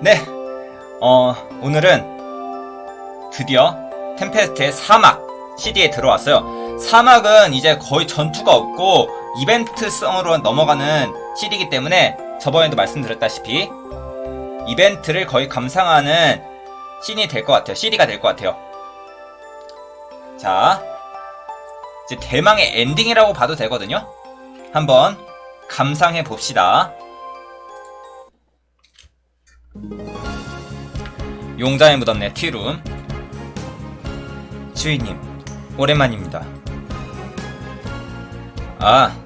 네, 어, 오늘은 드디어 템페스트의 사막 CD에 들어왔어요. 사막은 이제 거의 전투가 없고 이벤트성으로 넘어가는 CD이기 때문에 저번에도 말씀드렸다시피 이벤트를 거의 감상하는 씬이 될 것 같아요. CD가 될 것 같아요. 자, 이제 대망의 엔딩이라고 봐도 되거든요. 한번 감상해 봅시다. 용자에 묻었네 티룸. 주인님 오랜만입니다. 아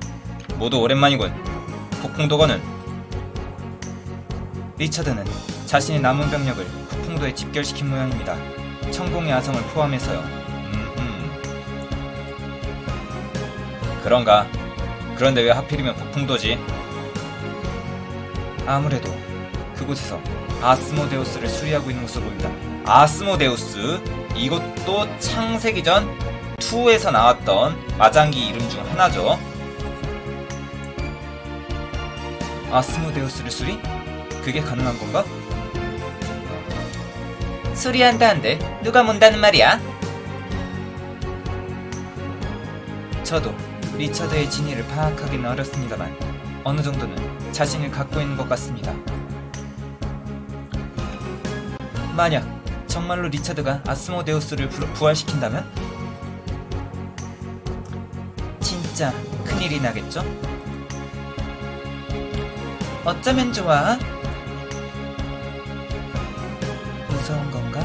모두 오랜만이군. 폭풍도거는. 리처드는 자신의 남은 병력을 폭풍도에 집결시킨 모양입니다. 천공의 아성을 포함해서요. 음흠. 그런가? 그런데 왜 하필이면 폭풍도지? 아무래도 그곳에서 아스모데우스를 수리하고 있는 것으로 보입니다. 아스모데우스 이것도 창세기 전 2에서 나왔던 마장기 이름 중 하나죠. 아스모데우스를 수리? 그게 가능한 건가? 수리한다는데 누가 문다는 말이야? 저도 리처드의 진위를 파악하기는 어렵습니다만 어느 정도는 자신을 갖고 있는 것 같습니다. 만약 정말로 리차드가 아스모데우스를 부, 부활시킨다면 진짜 큰일이 나겠죠? 어쩌면 좋아? 무서운 건가?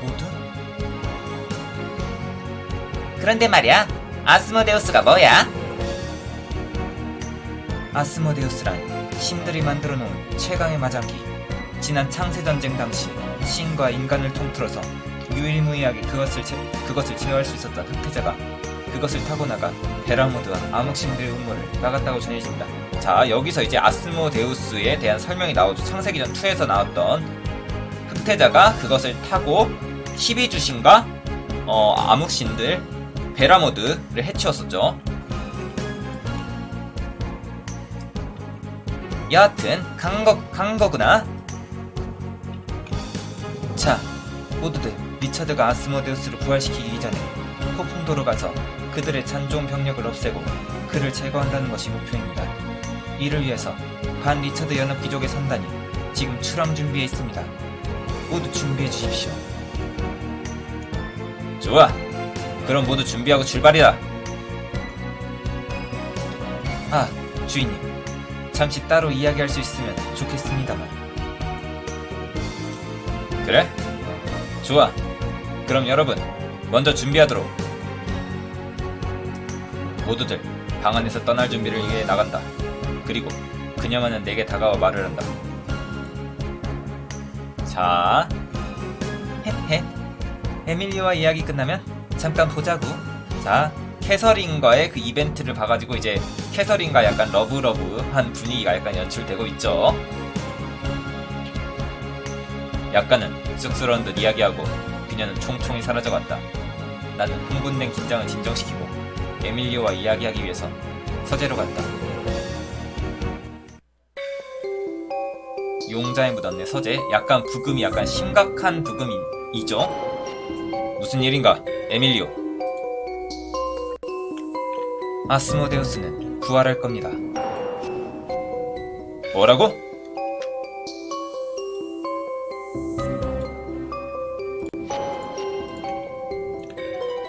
모두? 그런데 말이야, 아스모데우스가 뭐야? 아스모데우스란 신들이 만들어 놓은 최강의 마장기. 지난 창세 전쟁 당시 신과 인간을 통틀어서 유일무이하게 그것을 제, 그것을 제어할 수 있었던 흑태자가 그것을 타고 나가 베라모드와 암흑신들의 음모를 막았다고 전해집니다. 자 여기서 이제 아스모데우스에 대한 설명이 나오죠. 창세기전 2에서 나왔던 흑태자가 그것을 타고 12주신과 어, 암흑신들 베라모드를 해치웠었죠. 여하튼 간, 거, 간 거구나. 자, 모두들 리차드가 아스모데우스를 부활시키기 전에 폭풍도로 가서 그들의 잔종 병력을 없애고 그를 제거한다는 것이 목표입니다. 이를 위해서 반 리차드 연합 귀족의 선단이 지금 출항 준비해 있습니다. 모두 준비해 주십시오. 좋아. 그럼 모두 준비하고 출발이다. 아, 주인님. 잠시 따로 이야기할 수 있으면 좋겠습니다만. 그래? 좋아. 그럼 여러분, 먼저 준비하도록. 모두들 방 안에서 떠날 준비를 위해 나간다. 그리고 그녀만은 내게 다가와 말을 한다. 자, 헤헤. 에밀리와 이야기 끝나면 잠깐 보자고. 자, 캐서린과의 그 이벤트를 봐가지고 이제 캐서린과 약간 러브러브한 분위기가 약간 연출되고 있죠. 약간은 쑥스러운 듯 이야기하고 그녀는 총총히 사라져갔다. 나는 흥분된 긴장을 진정시키고 에밀리오와 이야기하기 위해서 서재로 갔다. 용자에 묻었네 서재. 약간 부금이 약간 심각한 부금이죠. 무슨 일인가, 에밀리오? 아스모데우스는 부활할 겁니다. 뭐라고?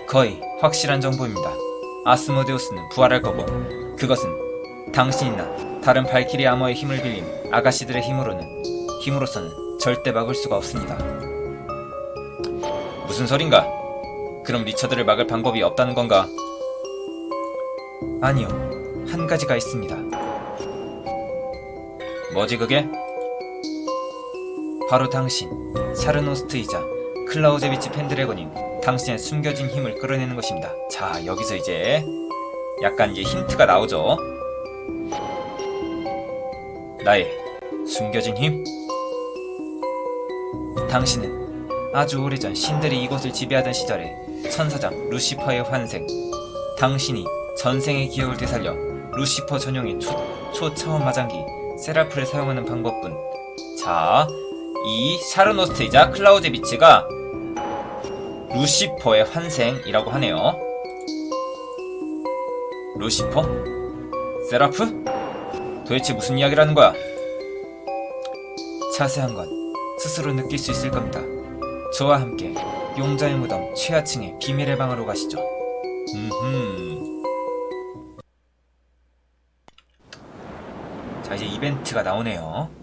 거의 확실한 정보입니다. 아스모데우스는 부활할 거고 그것은 당신이나 다른 발키리 아머의 힘을 빌린 아가씨들의 힘으로는 힘으로서는 절대 막을 수가 없습니다. 무슨 소린가? 그럼 리처드를 막을 방법이 없다는 건가? 아니요, 한 가지가 있습니다. 뭐지 그게? 바로 당신, 샤르노스트이자 클라우제비치 펜드래곤인 당신의 숨겨진 힘을 끌어내는 것입니다. 자, 여기서 이제 약간 이제 힌트가 나오죠. 나의 숨겨진 힘? 당신은 아주 오래전 신들이 이곳을 지배하던 시절에 천사장 루시퍼의 환생, 당신이 전생의 기억을 되살려 루시퍼 전용의 초, 초차원 마장기 세라프를 사용하는 방법뿐 자, 이 샤르노스트이자 클라우제비치가 루시퍼의 환생이라고 하네요. 루시퍼? 세라프? 도대체 무슨 이야기라는 거야? 자세한 건 스스로 느낄 수 있을 겁니다. 저와 함께 용자의 무덤 최하층의 비밀의 방으로 가시죠. 음흠. 자, 이제 이벤트가 나오네요.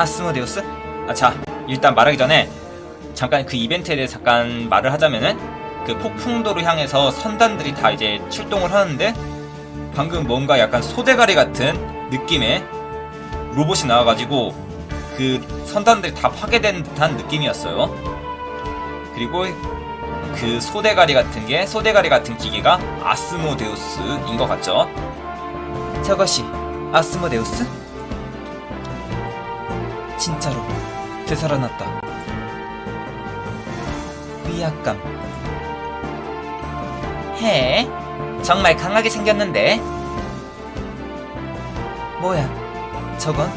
아스모데우스? 아, 자, 일단 말하기 전에 잠깐 그 이벤트에 대해 잠깐 말을 하자면은 그 폭풍도로 향해서 선단들이 다 이제 출동을 하는데 방금 뭔가 약간 소대가리 같은 느낌의 로봇이 나와가지고 그 선단들이 다 파괴된 듯한 느낌이었어요. 그리고 그 소대가리 같은 게 소대가리 같은 기계가 아스모데우스인 것 같죠? 저것이 아스모데우스? 진짜로 되살아났다. 위압감. 해? 정말 강하게 생겼는데? 뭐야? 저건?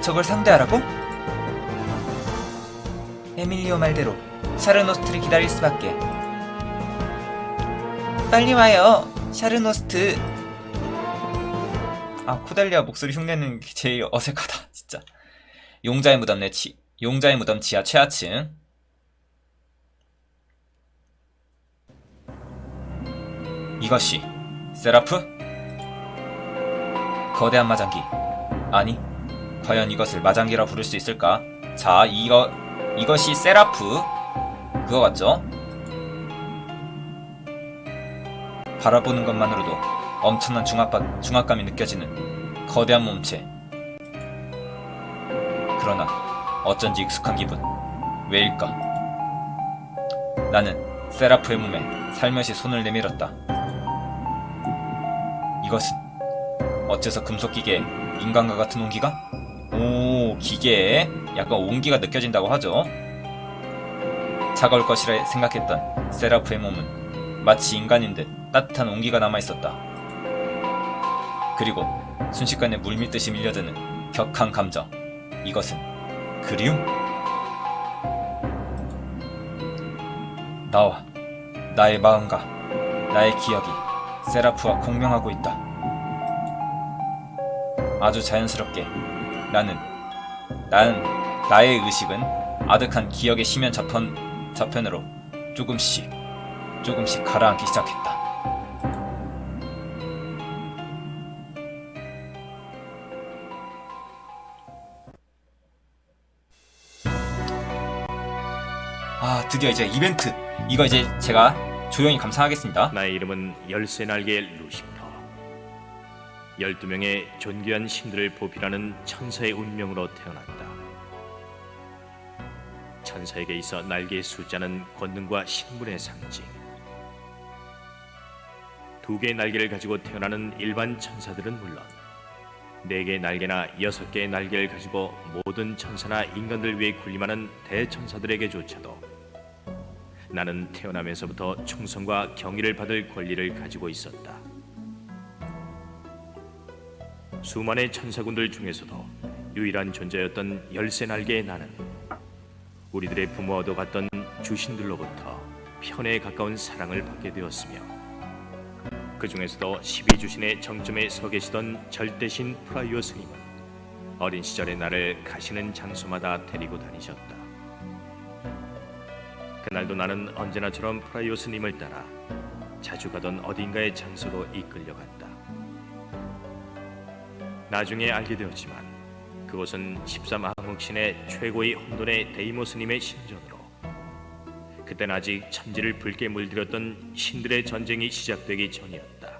저걸 상대하라고? 에밀리오 말대로 샤르노스트를 기다릴 수밖에. 빨리 와요, 샤르노스트. 아, 코달리아 목소리 흉내는 게 제일 어색하다. 용자의 무덤 내 치, 용자의 무덤 지하 최하층. 이것이 세라프? 거대한 마장기. 아니, 과연 이것을 마장기라 부를 수 있을까? 자, 이거 이것이 세라프. 그거 같죠? 바라보는 것만으로도 엄청난 중압감, 중압감이 느껴지는 거대한 몸체. 그러나 어쩐지 익숙한 기분. 왜일까? 나는 세라프의 몸에 살며시 손을 내밀었다. 이것은 어째서 금속 기계에 인간과 같은 온기가? 오, 기계에 약간 온기가 느껴진다고 하죠. 차가울 것이라 생각했던 세라프의 몸은 마치 인간인 듯 따뜻한 온기가 남아 있었다. 그리고 순식간에 물밀듯이 밀려드는 격한 감정. 이것은 그리움? 나와 나의 마음과 나의 기억이 세라프와 공명하고 있다. 아주 자연스럽게 나는 나는 나의 의식은 아득한 기억의 심연 저편 저편으로 조금씩 조금씩 가라앉기 시작했다. 드디어 이제 이벤트 이거 이제 제가 조용히 감상하겠습니다. 나의 이름은 열쇠 날개 루시퍼. 열두 명의 존귀한 신들을 보필하는 천사의 운명으로 태어났다. 천사에게 있어 날개의 숫자는 권능과 신분의 상징. 두 개의 날개를 가지고 태어나는 일반 천사들은 물론 네 개의 날개나 여섯 개의 날개를 가지고 모든 천사나 인간들 위해 군림하는 대천사들에게조차도 나는 태어나면서부터 충성과 경의를 받을 권리를 가지고 있었다. 수많은 천사군들 중에서도 유일한 존재였던 열쇠 날개의 나는 우리들의 부모와도 같던 주신들로부터 편에 가까운 사랑을 받게 되었으며 그 중에서도 12주신의 정점에 서 계시던 절대신 프라이오 스님은 어린 시절의 나를 가시는 장소마다 데리고 다니셨다. 그날도 나는 언제나처럼 프라이오 스님을 따라 자주 가던 어딘가의 장소로 이끌려갔다. 나중에 알게 되었지만 그곳은 13암흑신의 최고의 혼돈의 데이모 스님의 신전으로 그땐 아직 천지를 붉게 물들였던 신들의 전쟁이 시작되기 전이었다.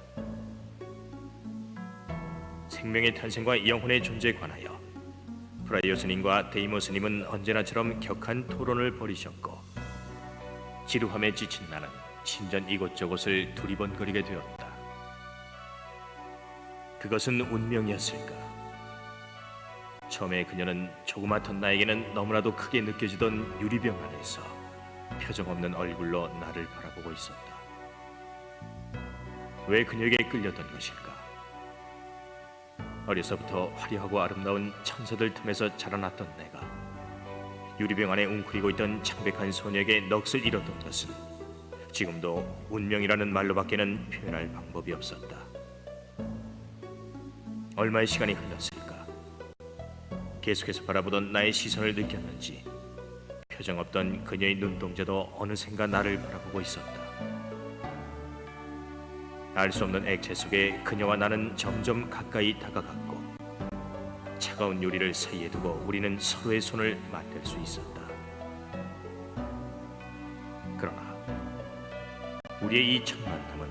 생명의 탄생과 영혼의 존재에 관하여 프라이어 스님과 데이모 스님은 언제나처럼 격한 토론을 벌이셨고 지루함에 지친 나는 신전 이곳저곳을 두리번거리게 되었다. 그것은 운명이었을까? 처음에 그녀는 조그맣던 나에게는 너무나도 크게 느껴지던 유리병 안에서 표정 없는 얼굴로 나를 바라보고 있었다. 왜 그녀에게 끌렸던 것일까? 어려서부터 화려하고 아름다운 천사들 틈에서 자라났던 내가 유리병 안에 웅크리고 있던 창백한 소녀에게 넋을 잃었던 것은 지금도 운명이라는 말로밖에는 표현할 방법이 없었다. 얼마의 시간이 흘렀을까? 계속해서 바라보던 나의 시선을 느꼈는지 표정 없던 그녀의 눈동자도 어느샌가 나를 바라보고 있었다. 알 수 없는 액체 속에 그녀와 나는 점점 가까이 다가갔고 차가운 유리를 사이에 두고 우리는 서로의 손을 맞댈 수 있었다. 그러나 우리의 이 첫 만남은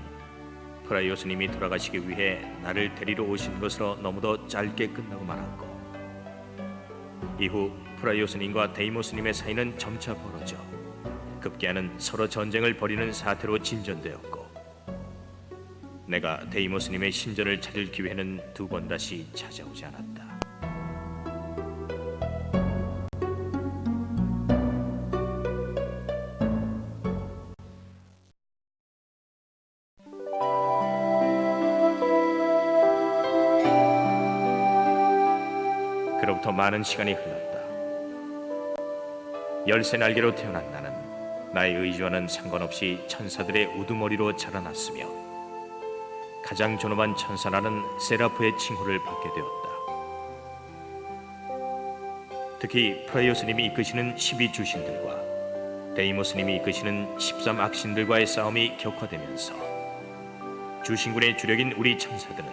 프라이오 스님이 돌아가시기 위해 나를 데리러 오신 것으로 너무도 짧게 끝나고 말았고 이후 프라이오 스님과 데이모 스님의 사이는 점차 벌어져 급기야는 서로 전쟁을 벌이는 사태로 진전되었고 내가 데이모 스님의 신전을 찾을 기회는 두 번 다시 찾아오지 않았다. 많은 시간이 흘렀다. 열쇠 날개로 태어난 나는 나의 의지와는 상관없이 천사들의 우두머리로 자라났으며 가장 존엄한 천사라는 세라프의 칭호를 받게 되었다. 특히 프라이어 스님이 이끄시는 12주신들과 데이모 스님이 이끄시는 13악신들과의 싸움이 격화되면서 주신군의 주력인 우리 천사들은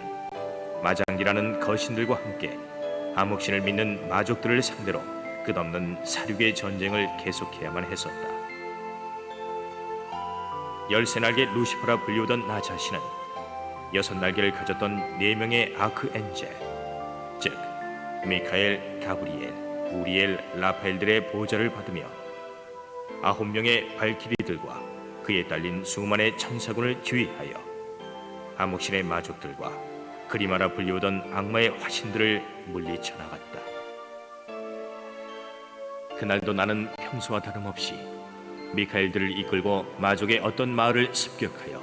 마장기라는 거신들과 함께 암흑신을 믿는 마족들을 상대로 끝없는 사륙의 전쟁을 계속해야만 했었다. 열세 날개 루시퍼라 불리우던 나 자신은 여섯 날개를 가졌던 네 명의 아크 엔젤, 즉 미카엘, 가브리엘, 우리엘, 라파엘들의 보좌를 받으며 아홉 명의 발키리들과 그에 딸린 수만의 천사군을 지휘하여 암흑신의 마족들과 그리마라 불리우던 악마의 화신들을 물리쳐 나갔다. 그날도 나는 평소와 다름없이 미카엘들을 이끌고 마족의 어떤 마을을 습격하여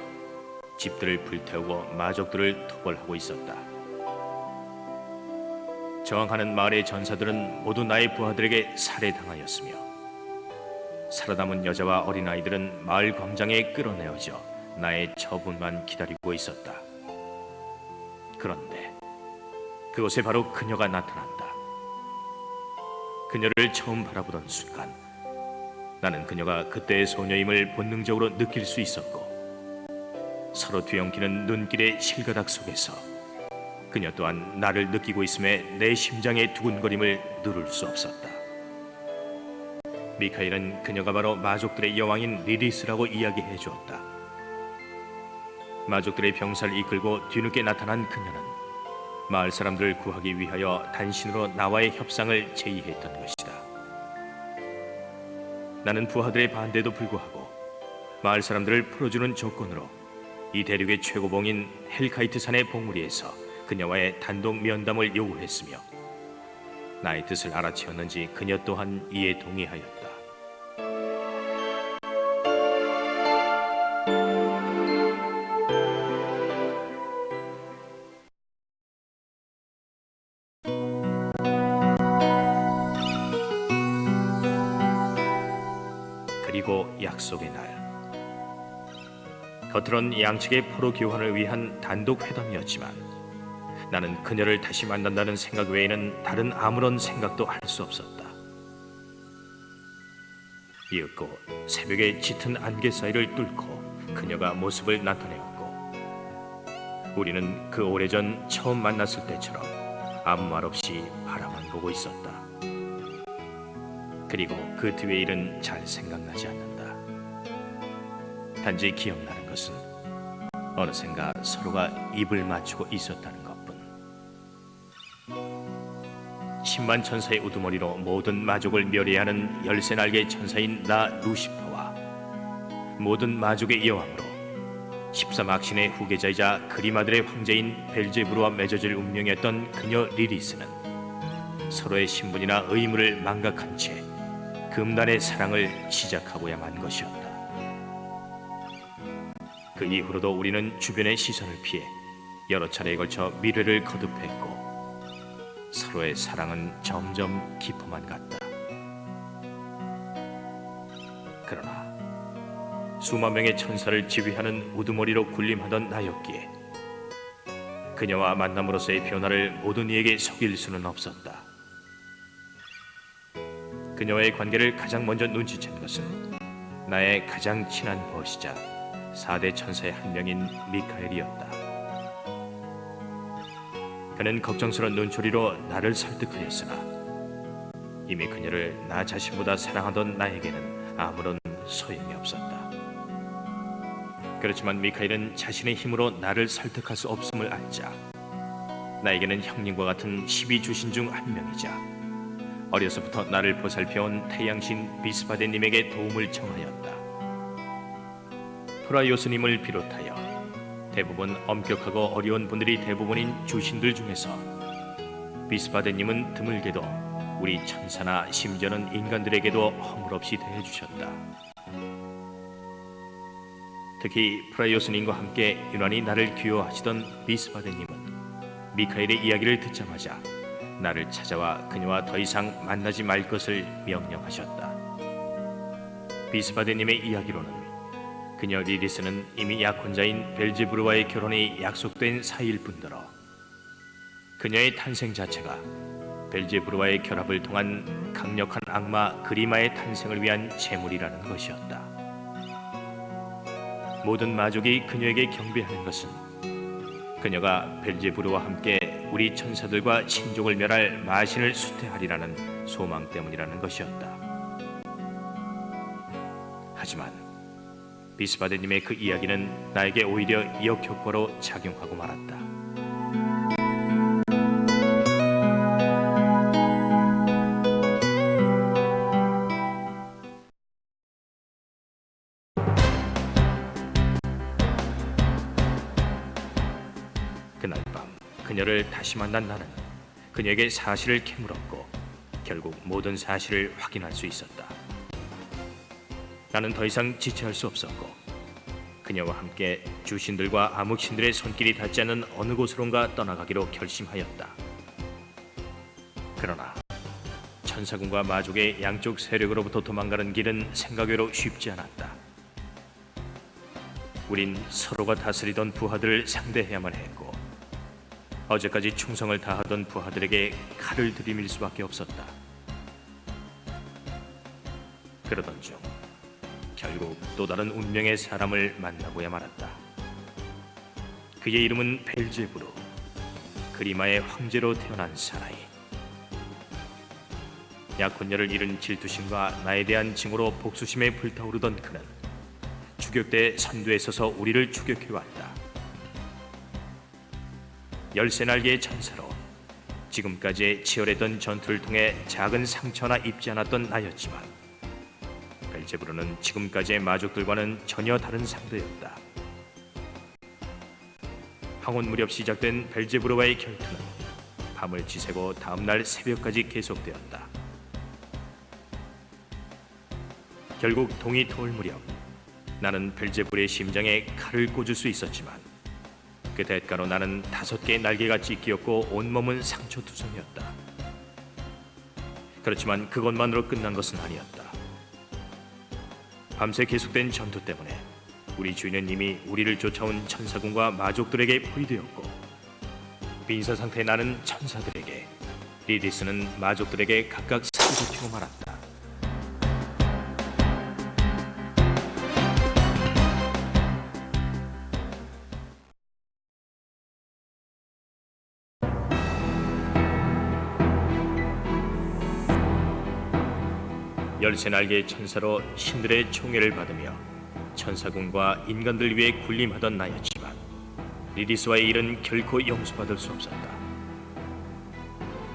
집들을 불태우고 마족들을 토벌하고 있었다. 저항하는 마을의 전사들은 모두 나의 부하들에게 살해당하였으며 살아남은 여자와 어린아이들은 마을 광장에 끌어내어져 나의 처분만 기다리고 있었다. 그런데 그곳에 바로 그녀가 나타난다. 그녀를 처음 바라보던 순간 나는 그녀가 그때의 소녀임을 본능적으로 느낄 수 있었고 서로 뒤엉키는 눈길의 실가닥 속에서 그녀 또한 나를 느끼고 있음에 내 심장의 두근거림을 누를 수 없었다. 미카엘은 그녀가 바로 마족들의 여왕인 리리스라고 이야기해 주었다. 마족들의 병사를 이끌고 뒤늦게 나타난 그녀는 마을 사람들을 구하기 위하여 단신으로 나와의 협상을 제의했던 것이다. 나는 부하들의 반대도 불구하고 마을 사람들을 풀어주는 조건으로 이 대륙의 최고봉인 헬카이트 산의 봉우리에서 그녀와의 단독 면담을 요구했으며 나의 뜻을 알아채었는지 그녀 또한 이에 동의하였다. 겉으론 양측의 포로 교환을 위한 단독 회담이었지만 나는 그녀를 다시 만난다는 생각 외에는 다른 아무런 생각도 할 수 없었다. 이윽고 새벽의 짙은 안개 사이를 뚫고 그녀가 모습을 나타내었고 우리는 그 오래전 처음 만났을 때처럼 아무 말 없이 바라만 보고 있었다. 그리고 그 뒤의 일은 잘 생각나지 않는다. 단지 기억나는 것은 어느샌가 서로가 입을 맞추고 있었다는 것뿐. 십만 천사의 우두머리로 모든 마족을 멸해하는 열세 날개 천사인 나 루시퍼와 모든 마족의 여왕으로 십삼악신의 후계자이자 그리마들의 황제인 벨제부르와 맺어질 운명이었던 그녀 리리스는 서로의 신분이나 의무를 망각한 채 금단의 사랑을 시작하고야 만 것이었다. 그 이후로도 우리는 주변의 시선을 피해 여러 차례에 걸쳐 미래를 거듭했고 서로의 사랑은 점점 깊어만 갔다. 그러나 수만 명의 천사를 지휘하는 우두머리로 군림하던 나였기에 그녀와 만남으로서의 변화를 모든 이에게 속일 수는 없었다. 그녀와의 관계를 가장 먼저 눈치챈 것은 나의 가장 친한 벗이자 사대 천사의 한 명인 미카엘이었다. 그는 걱정스러운 눈초리로 나를 설득하였으나 이미 그녀를 나 자신보다 사랑하던 나에게는 아무런 소용이 없었다. 그렇지만 미카엘은 자신의 힘으로 나를 설득할 수 없음을 알자 나에게는 형님과 같은 12주신 중 한 명이자 어려서부터 나를 보살펴온 태양신 비스바데님에게 도움을 청하였다. 프라이오스님을 비롯하여 대부분 엄격하고 어려운 분들이 대부분인 주신들 중에서 비스바데님은 드물게도 우리 천사나 심지어는 인간들에게도 허물없이 대해주셨다. 특히 프라이오스님과 함께 유난히 나를 귀여워하시던 비스바데님은 미카엘의 이야기를 듣자마자 나를 찾아와 그녀와 더 이상 만나지 말 것을 명령하셨다. 비스바데님의 이야기로는 그녀 리리스는 이미 약혼자인 벨제부르와의 결혼이 약속된 사이일 뿐더러 그녀의 탄생 자체가 벨제부르와의 결합을 통한 강력한 악마 그리마의 탄생을 위한 제물이라는 것이었다. 모든 마족이 그녀에게 경배하는 것은 그녀가 벨제부르와 함께 우리 천사들과 신족을 멸할 마신을 수태하리라는 소망 때문이라는 것이었다. 하지만 비스바데님의 그 이야기는 나에게 오히려 역효과로 작용하고 말았다. 그날 밤 그녀를 다시 만난 나는 그녀에게 사실을 캐물었고 결국 모든 사실을 확인할 수 있었다. 나는 더 이상 지체할 수 없었고 그녀와 함께 주신들과 암흑신들의 손길이 닿지 않는 어느 곳으론가 떠나가기로 결심하였다. 그러나 천사군과 마족의 양쪽 세력으로부터 도망가는 길은 생각외로 쉽지 않았다. 우린 서로가 다스리던 부하들을 상대해야만 했고 어제까지 충성을 다하던 부하들에게 칼을 들이밀 수밖에 없었다. 그러던 중 결국 또 다른 운명의 사람을 만나고야 말았다. 그의 이름은 벨제부로 그리마의 황제로 태어난 사나이. 약혼녀를 잃은 질투심과 나에 대한 징후로 복수심에 불타오르던 그는 추격대 선두에 서서 우리를 추격해 왔다. 열세 날개의 천사로 지금까지 치열했던 전투를 통해 작은 상처나 입지 않았던 나였지만 벨제부르는 지금까지의 마족들과는 전혀 다른 상대였다. 황혼 무렵 시작된 벨제부르와의 결투는 밤을 지새고 다음날 새벽까지 계속되었다. 결국 동이 터올 무렵 나는 벨제부르의 심장에 칼을 꽂을 수 있었지만 그 대가로 나는 다섯 개의 날개가 찢기었고 온몸은 상처투성이었다. 그렇지만 그것만으로 끝난 것은 아니었다. 밤새 계속된 전투 때문에 우리 주인은 이미 우리를 쫓아온 천사군과 마족들에게 포위되었고 빈사 상태의 나는 천사들에게 리디스는 마족들에게 각각 사로잡히고 말았다. 열세 날개의 천사로 신들의 총애를 받으며 천사군과 인간들 위해 군림하던 나였지만 리디스와의 일은 결코 용서받을 수 없었다.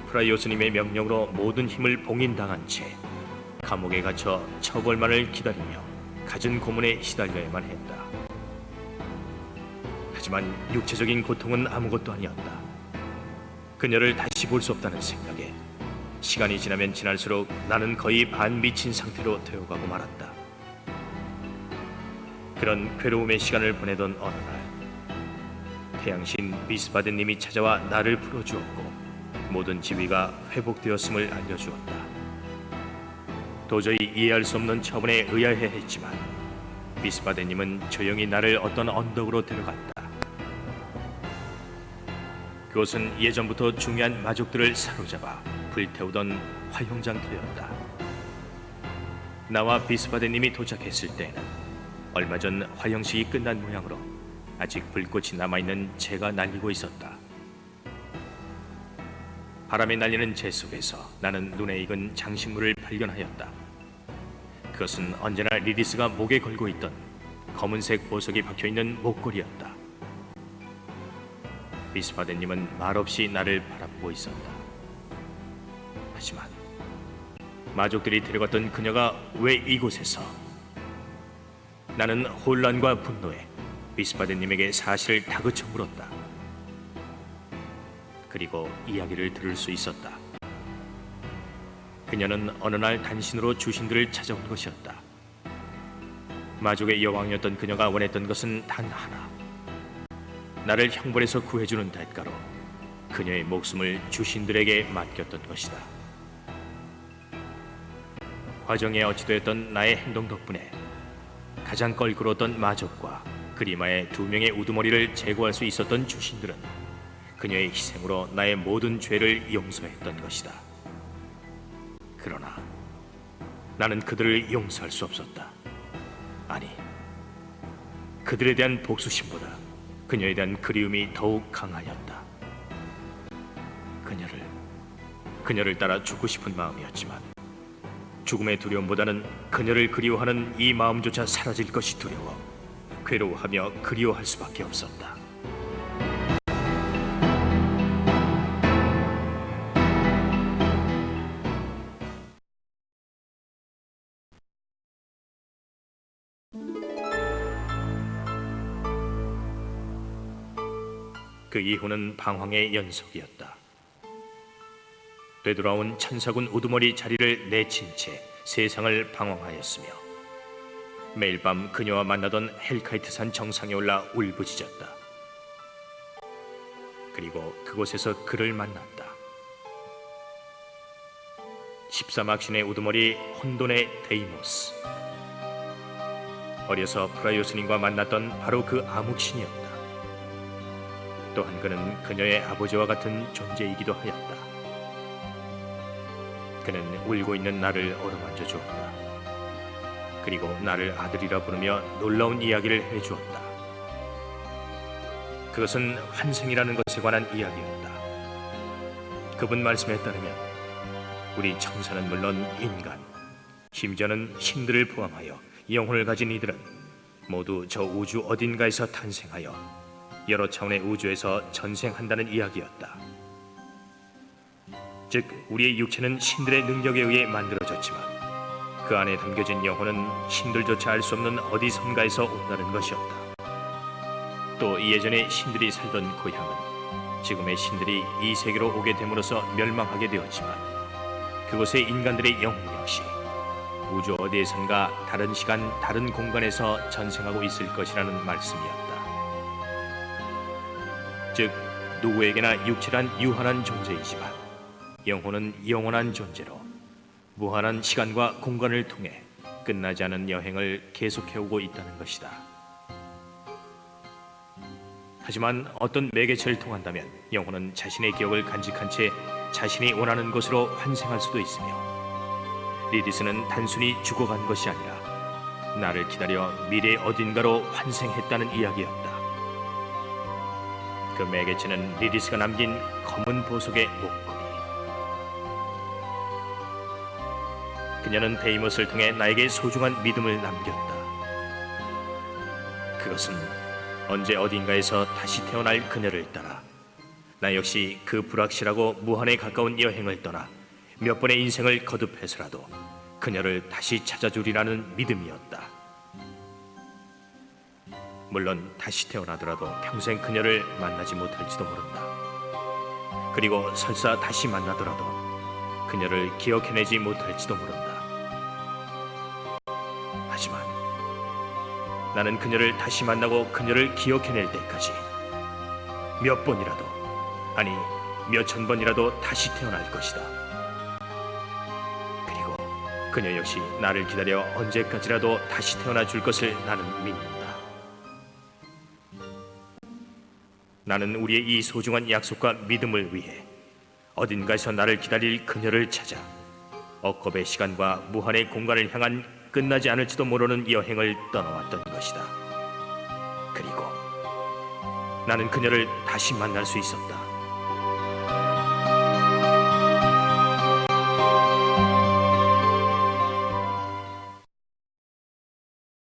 프라이오스님의 명령으로 모든 힘을 봉인당한 채 감옥에 갇혀 처벌만을 기다리며 갖은 고문에 시달려야만 했다. 하지만 육체적인 고통은 아무것도 아니었다. 그녀를 다시 볼 수 없다는 생각에 시간이 지나면 지날수록 나는 거의 반 미친 상태로 되어가고 말았다. 그런 괴로움의 시간을 보내던 어느 날, 태양신 비스바드님이 찾아와 나를 풀어주었고 모든 지위가 회복되었음을 알려주었다. 도저히 이해할 수 없는 처분에 의아해 했지만 비스바드님은 조용히 나를 어떤 언덕으로 데려갔다. 그곳은 예전부터 중요한 마족들을 사로잡아 불태우던 화용장터였다. 나와 비스바데님이 도착했을 때는 얼마 전 화형식이 끝난 모양으로 아직 불꽃이 남아있는 재가 날리고 있었다. 바람에 날리는 재 속에서 나는 눈에 익은 장식물을 발견하였다. 그것은 언제나 리디스가 목에 걸고 있던 검은색 보석이 박혀있는 목걸이였다. 비스바데님은 말없이 나를 바라보고 있었다. 하지만 마족들이 데려갔던 그녀가 왜 이곳에서? 나는 혼란과 분노에 비스바데님에게 사실을 다그쳐 물었다. 그리고 이야기를 들을 수 있었다. 그녀는 어느 날 단신으로 주신들을 찾아온 것이었다. 마족의 여왕이었던 그녀가 원했던 것은 단 하나. 나를 형벌에서 구해주는 대가로 그녀의 목숨을 주신들에게 맡겼던 것이다. 과정에 어찌되었던 나의 행동 덕분에 가장 껄끄러웠던 마족과 그리마의 두 명의 우두머리를 제거할 수 있었던 주신들은 그녀의 희생으로 나의 모든 죄를 용서했던 것이다. 그러나 나는 그들을 용서할 수 없었다. 아니, 그들에 대한 복수심보다 그녀에 대한 그리움이 더욱 강하였다. 그녀를 그녀를 따라 죽고 싶은 마음이었지만 죽음의 두려움보다는 그녀를 그리워하는 이 마음조차 사라질 것이 두려워 괴로워하며 그리워할 수밖에 없었다. 그 이후는 방황의 연속이었다. 되돌아온 천사군 우두머리 자리를 내친 채 세상을 방황하였으며 매일 밤 그녀와 만나던 헬카이트산 정상에 올라 울부짖었다. 그리고 그곳에서 그를 만났다. 십사막신의 우두머리 혼돈의 데이모스. 어려서 프라이오 스님과 만났던 바로 그 암흑신이었다. 또한 그는 그녀의 아버지와 같은 존재이기도 하였다. 그는 울고 있는 나를 어루만져 주었다. 그리고 나를 아들이라 부르며 놀라운 이야기를 해 주었다. 그것은 환생이라는 것에 관한 이야기였다. 그분 말씀에 따르면 우리 천사는 물론 인간, 심지어는 신들을 포함하여 영혼을 가진 이들은 모두 저 우주 어딘가에서 탄생하여 여러 차원의 우주에서 전생한다는 이야기였다. 즉, 우리의 육체는 신들의 능력에 의해 만들어졌지만 그 안에 담겨진 영혼은 신들조차 알 수 없는 어디선가에서 온다는 것이었다. 또 예전에 신들이 살던 고향은 지금의 신들이 이 세계로 오게 됨으로써 멸망하게 되었지만 그곳의 인간들의 영혼 역시 우주 어디에선가 다른 시간, 다른 공간에서 전생하고 있을 것이라는 말씀이었다. 즉 누구에게나 육체란 유한한 존재이지만 영혼은 영원한 존재로 무한한 시간과 공간을 통해 끝나지 않은 여행을 계속해오고 있다는 것이다. 하지만 어떤 매개체를 통한다면 영혼은 자신의 기억을 간직한 채 자신이 원하는 곳으로 환생할 수도 있으며 리디스는 단순히 죽어간 것이 아니라 나를 기다려 미래 어딘가로 환생했다는 이야기였다. 그 매개체는 리디스가 남긴 검은 보석의 목걸이. 그녀는 데이모스를 통해 나에게 소중한 믿음을 남겼다. 그것은 언제 어딘가에서 다시 태어날 그녀를 따라 나 역시 그 불확실하고 무한에 가까운 여행을 떠나 몇 번의 인생을 거듭해서라도 그녀를 다시 찾아주리라는 믿음이었다. 물론 다시 태어나더라도 평생 그녀를 만나지 못할지도 모른다. 그리고 설사 다시 만나더라도 그녀를 기억해내지 못할지도 모른다. 나는 그녀를 다시 만나고 그녀를 기억해낼 때까지 몇 번이라도 아니 몇 천 번이라도 다시 태어날 것이다. 그리고 그녀 역시 나를 기다려 언제까지라도 다시 태어나 줄 것을 나는 믿는다. 나는 우리의 이 소중한 약속과 믿음을 위해 어딘가에서 나를 기다릴 그녀를 찾아 억겁의 시간과 무한의 공간을 향한 끝나지 않을지도 모르는 여행을 떠나왔던 것이다. 그리고 나는 그녀를 다시 만날 수 있었다.